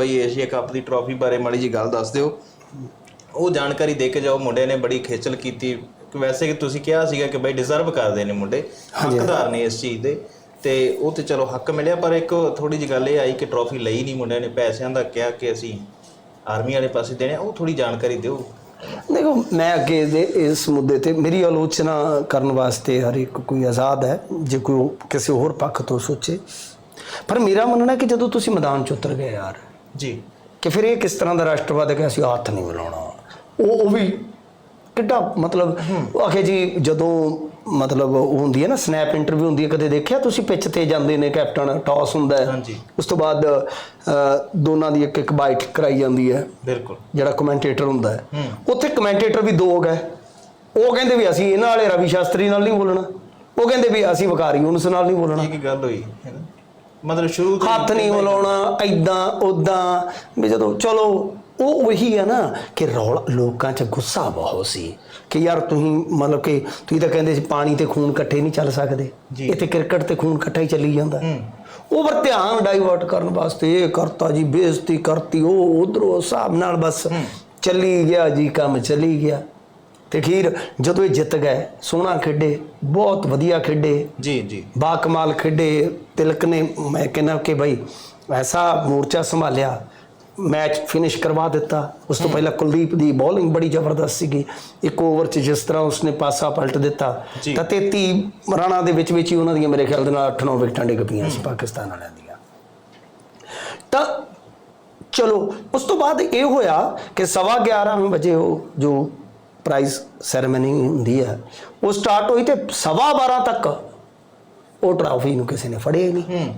ਬਈ Asia cup ਦੀ trophy ਬਾਰੇ ਮਾੜੀ ਜੀ ਗੱਲ ਦੱਸ ਦਿਓ। ਉਹ ਜਾਣਕਾਰੀ ਦੇ ਕੇ ਜਾਓ ਮੁੰਡੇ ਨੇ ਬੜੀ ਖੇਚਲ ਕੀਤੀ। ਕਿ ਵੈਸੇ ਕਿ ਤੁਸੀਂ ਕਿਹਾ ਸੀਗਾ ਕਿ ਬਈ ਡਿਜ਼ਰਵ ਕਰਦੇ ਨੇ ਮੁੰਡੇ ਹੱਕਦਾਰ ਨੇ ਇਸ ਚੀਜ਼ ਦੇ। ਤੇ ਉਹ ਤੇ ਚਲੋ ਹੱਕ ਮਿਲਿਆ ਪਰ ਇੱਕ ਥੋੜੀ ਜਿਹੀ ਗੱਲ ਇਹ ਆਈ ਕਿ ਟਰੋਫੀ ਲਈ ਨਹੀਂ ਮੁੰਡਿਆਂ ਨੇ ਪੈਸਿਆਂ ਦਾ ਕਿਹਾ ਕਿ ਅਸੀਂ ਆਰਮੀ ਵਾਲੇ ਪਾਸੇ ਦੇਣੇ। ਉਹ ਥੋੜੀ ਜਾਣਕਾਰੀ ਦਿਓ। ਦੇਖੋ ਮੈਂ ਅੱਗੇ ਦੇ ਇਸ ਮੁੱਦੇ ਤੇ ਮੇਰੀ ਆਲੋਚਨਾ ਕਰਨ ਵਾਸਤੇ ਹਰ ਇੱਕ ਕੋਈ ਆਜ਼ਾਦ ਹੈ ਜੇ ਕੋਈ ਕਿਸੇ ਹੋਰ ਪੱਖ ਤੋਂ ਸੋਚੇ। ਪਰ ਮੇਰਾ ਮੰਨਣਾ ਕਿ ਜਦੋਂ ਤੁਸੀਂ ਮੈਦਾਨ 'ਚ ਉਤਰ ਗਏ ਯਾਰ ਜੀ। ਕਿ ਫਿਰ ਇਹ ਕਿਸ ਤਰ੍ਹਾਂ ਦਾ ਰਾਸ਼ਟਰਵਾਦ ਹੈ ਕਿ ਅਸੀਂ ਹੱਥ ਨਹੀਂ ਮਿਲਾਉਣਾ ਉਹ ਉਹ ਵੀ ਕਿੱਡਾ ਮਤਲਬ ਆਖੇ ਜੀ ਜਦੋਂ ਮਤਲਬ ਉਹ ਹੁੰਦੀ ਹੈ ਨਾ ਸਨੈਪ ਇੰਟਰਵਿਊ ਹੁੰਦੀ ਹੈ ਕਦੇ ਦੇਖਿਆ ਤੁਸੀਂ? ਪਿੱਚ ਤੇ ਜਾਂਦੇ ਨੇ ਕੈਪਟਨ ਟਾਸ ਹੁੰਦਾ ਹੈ। ਹਾਂਜੀ। ਉਸ ਤੋਂ ਬਾਅਦ ਦੋਨਾਂ ਦੀ ਇੱਕ ਇੱਕ ਬਾਈਟ ਕਰਾਈ ਜਾਂਦੀ ਹੈ। ਬਿਲਕੁਲ। ਜਿਹੜਾ ਕਮੈਂਟੇਟਰ ਹੁੰਦਾ ਹੈ। ਉੱਥੇ ਕਮੈਂਟੇਟਰ ਵੀ ਦੋ ਗਏ ਉਹ ਕਹਿੰਦੇ ਵੀ ਅਸੀਂ ਇਹਨਾਂ ਵਾਲੇ ਰਵੀ ਸ਼ਾਸਤਰੀ ਨਾਲ ਨਹੀਂ ਬੋਲਣਾ। ਉਹ ਕਹਿੰਦੇ ਵੀ ਅਸੀਂ ਵਕਾਰੀ ਯੂਨਸ ਨਾਲ ਨਹੀਂ ਬੋਲਣਾ। ਇਹ ਕੀ ਗੱਲ ਹੋਈ? ਹੈ ਨਾ ਮਤਲਬ ਸ਼ੁਰੂ ਤੋਂ ਹੱਥ ਨਹੀਂ ਮਿਲਾਉਣਾ ਐਦਾਂ ਉਦਾਂ ਵੀ ਜਦੋਂ ਚਲੋ ਉਹ ਉਹੀ ਆ ਨਾ ਕਿ ਰੌਲਾ ਲੋਕਾਂ 'ਚ ਗੁੱਸਾ ਬਹੁਤ ਸੀ ਕਿ ਯਾਰ ਤੁਸੀਂ ਮਤਲਬ ਕਿ ਤੁਸੀਂ ਤਾਂ ਕਹਿੰਦੇ ਸੀ ਪਾਣੀ ਤੇ ਖੂਨ ਇਕੱਠੇ ਨਹੀਂ ਚੱਲ ਸਕਦੇ। ਇੱਥੇ ਕ੍ਰਿਕਟ ਤੇ ਖੂਨ ਇਕੱਠਾ ਹੀ ਚੱਲੀ ਜਾਂਦਾ। ਉਹ ਪਰ ਧਿਆਨ ਡਾਈਵਰਟ ਕਰਨ ਵਾਸਤੇ ਇਹ ਕਰਤਾ ਜੀ ਬੇਇੱਜ਼ਤੀ ਕਰਤੀ ਉਹ ਉਧਰੋਂ ਹਿਸਾਬ ਨਾਲ ਬਸ ਚੱਲੀ ਗਿਆ ਜੀ ਕੰਮ ਚੱਲੀ ਗਿਆ। ਤੇ ਖੀਰ ਜਦੋਂ ਇਹ ਜਿੱਤ ਗਏ ਸੋਹਣਾ ਖੇਡੇ ਬਹੁਤ ਵਧੀਆ ਖੇਡੇ। ਜੀ ਜੀ। ਬਾ ਕਮਾਲ ਖੇਡੇ ਤਿਲਕ ਨੇ ਮੈਂ ਕਹਿੰਦਾ ਕਿ ਭਾਈ ਐਸਾ ਮੋਰਚਾ ਸੰਭਾਲਿਆ ਮੈਚ ਫਿਨਿਸ਼ ਕਰਵਾ ਦਿੱਤਾ। ਉਸ ਤੋਂ ਪਹਿਲਾਂ ਕੁਲਦੀਪ ਦੀ ਬੋਲਿੰਗ ਬੜੀ ਜ਼ਬਰਦਸਤ ਸੀਗੀ। ਇੱਕ ਓਵਰ 'ਚ ਜਿਸ ਤਰ੍ਹਾਂ ਉਸਨੇ ਪਾਸਾ ਪਲਟ ਦਿੱਤਾ। ਤਾਂ 33 ਰਨਾਂ ਦੇ ਵਿੱਚ ਵਿੱਚ ਹੀ ਉਹਨਾਂ ਦੀਆਂ ਮੇਰੇ ਖਿਆਲ ਦੇ ਨਾਲ 8-9 ਵਿਕਟਾਂ ਡਿੱਗ ਪਈਆਂ ਸੀ ਪਾਕਿਸਤਾਨ ਵਾਲਿਆਂ ਦੀਆਂ। ਤਾਂ ਚਲੋ ਉਸ ਤੋਂ ਬਾਅਦ ਇਹ ਹੋਇਆ ਕਿ ਸਵਾ 11 ਵਜੇ ਉਹ ਜੋ ਪ੍ਰਾਈਜ਼ ਸੈਰੇਮਨੀ ਹੁੰਦੀ ਹੈ। ਉਹ ਸਟਾਰਟ ਹੋਈ ਤੇ ਸਵਾ 12 ਤੱਕ ਉਹ ਟਰਾਫੀ ਨੂੰ ਕਿਸੇ ਨੇ ਫੜਿਆ ਨਹੀਂ।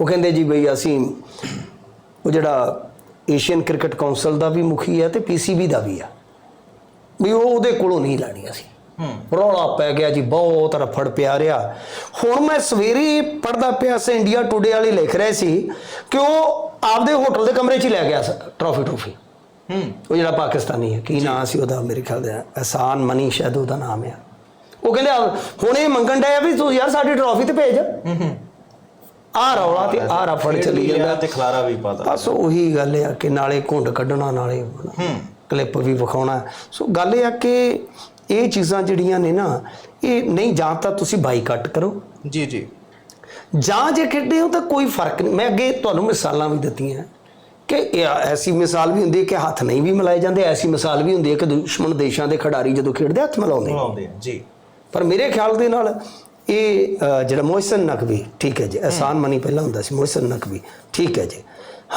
ਉਹ ਕਹਿੰਦੇ ਜੀ ਬਈ ਅਸੀਂ ਉਹ ਜਿਹੜਾ ਏਸ਼ੀਅਨ ਕ੍ਰਿਕਟ ਕਾਉਂਸਲ ਦਾ ਵੀ ਮੁਖੀ ਹੈ ਤੇ ਪੀਸੀਬੀ ਦਾ ਵੀ ਆ। ਵੀ ਉਹ ਉਹਦੇ ਕੋਲੋਂ ਨਹੀਂ ਲੈਣੀ ਅਸੀਂ। ਹੂੰ। ਰੌਲਾ ਪੈ ਗਿਆ ਜੀ ਬਹੁਤ ਰਫੜ ਪਿਆ ਰਿਹਾ। ਹੁਣ ਮੈਂ ਸਵੇਰੇ ਪੜਦਾ ਪਿਆ ਸੀ ਇੰਡੀਆ ਟੁਡੇ ਵਾਲੇ ਲਿਖ ਰਹੇ ਸੀ ਕਿ ਉਹ ਆਪਦੇ ਹੋਟਲ ਦੇ ਕਮਰੇ 'ਚ ਹੀ ਲੈ ਗਿਆ ਟਰਾਫੀ ਟਰੋਫੀ ਉਹ ਜਿਹੜਾ ਪਾਕਿਸਤਾਨੀ ਹੈ ਕੀ ਨਾਂ ਸੀ ਉਹਦਾ ਮੇਰੇ ਖਿਆਲ ਦੇ ਅਹਿਸਾਨ ਮਨੀ ਸ਼ਾਇਦ ਉਹਦਾ ਨਾਮ ਹੈ ਉਹ ਕਹਿੰਦੇ ਆ, ਹੁਣ ਇਹ ਮੰਗਣ ਡਿਆ ਵੀ ਤੂੰ ਯਾਰ ਸਾਡੀ ਟਰਾਫੀ ਤੇ ਭੇਜ। ਹੂੰ ਹੂੰ। ਆ ਰੌਲਾ ਤੇ ਆ ਰਫੜ ਚੱਲੀ ਜਾਂਦਾ। ਤੇ ਖਲਾਰਾ ਵੀ ਪਾਤਾ। ਬਸ ਉਹੀ ਗੱਲ ਆ ਕਿ ਨਾਲੇ ਘੁੰਡ ਕੱਢਣਾ ਨਾਲੇ ਹੂੰ। ਕਲਿੱਪ ਵੀ ਵਿਖਾਉਣਾ। ਸੋ ਗੱਲ ਇਹ ਆ ਕਿ ਇਹ ਚੀਜ਼ਾਂ ਜਿਹੜੀਆਂ ਨੇ ਨਾ ਇਹ ਨਹੀਂ ਜਾਂ ਤਾਂ ਤੁਸੀਂ ਬਾਈਕਾਟ ਕਰੋ। ਜੀ ਜੀ। ਜਾਂ ਜੇ ਖੇਡੇ ਹੋ ਤਾਂ ਕੋਈ ਫ਼ਰਕ ਨਹੀਂ। ਮੈਂ ਅੱਗੇ ਤੁਹਾਨੂੰ ਮਿਸਾਲਾਂ ਵੀ ਦਿੱਤੀਆਂ। ਕਿ ਇਹ ਐਸੀ ਮਿਸਾਲ ਵੀ ਹੁੰਦੀ ਹੈ ਕਿ ਹੱਥ ਨਹੀਂ ਵੀ ਮਿਲਾਏ ਜਾਂਦੇ ਐਸੀ ਮਿਸਾਲ ਵੀ ਹੁੰਦੀ ਹੈ ਕਿ ਦੁਸ਼ਮਣ ਦੇਸ਼ਾਂ ਦੇ ਖਿਡਾਰੀ ਜਦੋਂ ਖੇਡਦੇ ਹੱਥ ਮਿਲਾਉਂਦੇ ਆ। ਜੀ। ਪਰ ਮੇਰੇ ਖਿਆਲ ਦੇ ਨਾਲ ਇਹ ਜਿਹੜਾ ਮੋਹਸਨ ਨਕਵੀ ਠੀਕ ਹੈ ਜੀ ਆਸਾਨ ਮਨੀ ਪਹਿਲਾਂ ਹੁੰਦਾ ਸੀ ਮੋਹਸਨ ਨਕਵੀ ਠੀਕ ਹੈ ਜੀ।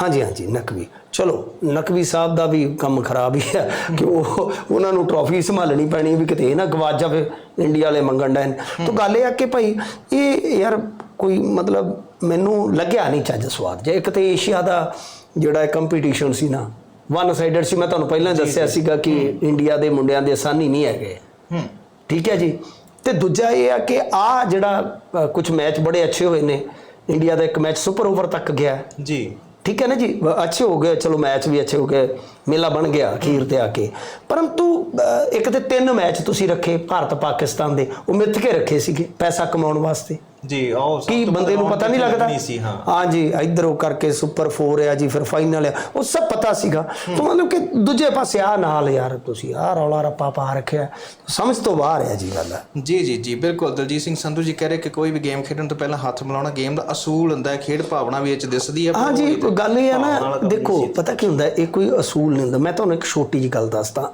ਹਾਂਜੀ ਹਾਂਜੀ ਨਕਵੀ। ਚਲੋ ਨਕਵੀ ਸਾਹਿਬ ਦਾ ਵੀ ਕੰਮ ਖਰਾਬ ਹੀ ਹੈ ਕਿ ਉਹ ਉਹਨਾਂ ਨੂੰ ਟਰੋਫੀ ਸੰਭਾਲਣੀ ਪੈਣੀ ਵੀ ਕਿਤੇ ਇਹ ਨਾ ਗਵਾਚ ਜਾਵੇ ਇੰਡੀਆ ਵਾਲੇ ਮੰਗਣ ਡੈਨ ਤਾਂ ਗੱਲ ਇਹ ਆ ਕਿ ਭਾਈ ਇਹ ਯਾਰ ਕੋਈ ਮਤਲਬ ਮੈਨੂੰ ਲੱਗਿਆ ਨਹੀਂ ਚੱਜ ਸਵਾਦ ਜੇ ਇੱਕ ਤੇ ਏਸ਼ੀਆ ਦਾ ਜਿਹੜਾ ਕੰਪੀਟੀਸ਼ਨ ਸੀ ਨਾ ਵਨ ਸਾਈਡਡ ਸੀ ਮੈਂ ਤੁਹਾਨੂੰ ਪਹਿਲਾਂ ਦੱਸਿਆ ਸੀਗਾ ਕਿ ਇੰਡੀਆ ਦੇ ਮੁੰਡਿਆਂ ਦੇ ਆਸਾਨੀ ਨਹੀਂ ਹੈਗੇ। ਹੂੰ। ਠੀਕ ਹੈ ਜੀ? ਤੇ ਦੂਜਾ ਇਹ ਆ ਕਿ ਆ ਜਿਹੜਾ ਕੁਝ ਮੈਚ ਬੜੇ ਅੱਛੇ ਹੋਏ ਨੇ ਇੰਡੀਆ ਦਾ ਇੱਕ ਮੈਚ ਸੁਪਰ ਓਵਰ ਤੱਕ ਗਿਆ। ਜੀ। ਠੀਕ ਹੈ ਨਾ ਜੀ? ਅੱਛੇ ਹੋ ਗਏ ਚਲੋ ਮੈਚ ਵੀ ਅੱਛੇ ਹੋ ਗਏ ਮੇਲਾ ਬਣ ਗਿਆ ਅਖੀਰ ਤੇ ਆ ਕੇ। ਪਰੰਤੂ ਇੱਕ ਤੇ ਤਿੰਨ ਮੈਚ ਤੁਸੀਂ ਰੱਖੇ ਭਾਰਤ ਪਾਕਿਸਤਾਨ ਦੇ ਉਹ ਮਿੱਥ ਕੇ ਰੱਖੇ ਸੀਗੇ ਪੈਸਾ ਕਮਾਉਣ ਵਾਸਤੇ। ਜੀ ਉਹ ਸਭ ਕੀ ਤੋਂ ਬੰਦੇ ਨੂੰ ਪਤਾ ਨਹੀਂ ਲੱਗਦਾ? ਨਹੀਂ ਸੀ ਹਾਂ। ਹਾਂਜੀ ਇਧਰੋਂ ਕਰਕੇ ਸੁਪਰ 4 ਆ ਜੀ ਫਿਰ ਫਾਈਨਲ ਆ। ਉਹ ਸਭ ਪਤਾ ਸੀਗਾ। ਤਾਂ ਮਤਲਬ ਕਿ ਦੂਜੇ ਪਾਸੇ ਆ ਨਾਲ ਯਾਰ ਤੁਸੀਂ ਆ ਰੌਲਾ ਰੱਪਾ ਪਾ ਰੱਖਿਆ। ਸਮਝ ਤੋਂ ਬਾਹਰ ਹੈ ਜੀ ਗੱਲ। ਜੀ ਜੀ ਜੀ ਬਿਲਕੁਲ। ਦਲਜੀਤ ਸਿੰਘ ਸੰਧੂ ਜੀ ਕਹਿ ਰਹੇ ਕਿ ਕੋਈ ਵੀ ਗੇਮ ਖੇਡਣ ਤੋਂ ਪਹਿਲਾਂ ਹੱਥ ਮਿਲਾਉਣਾ ਗੇਮ ਦਾ ਅਸੂਲ ਹੁੰਦਾ ਹੈ। ਖੇਡ ਭਾਵਨਾ ਵੀ ਇਹ ਚ ਦਿਸਦੀ ਹੈ ਹਾਂਜੀ ਉਹ ਗੱਲ ਇਹ ਹੈ ਨਾ ਦੇਖੋ। ਪਤਾ ਕੀ ਹੁੰਦਾ ਇਹ ਕੋਈ ਅਸੂਲ ਨਹੀਂ ਹੁੰਦਾ। ਮੈਂ ਤੁਹਾਨੂੰ ਇੱਕ ਛੋਟੀ ਜਿਹੀ ਗੱਲ ਦੱਸਦਾ।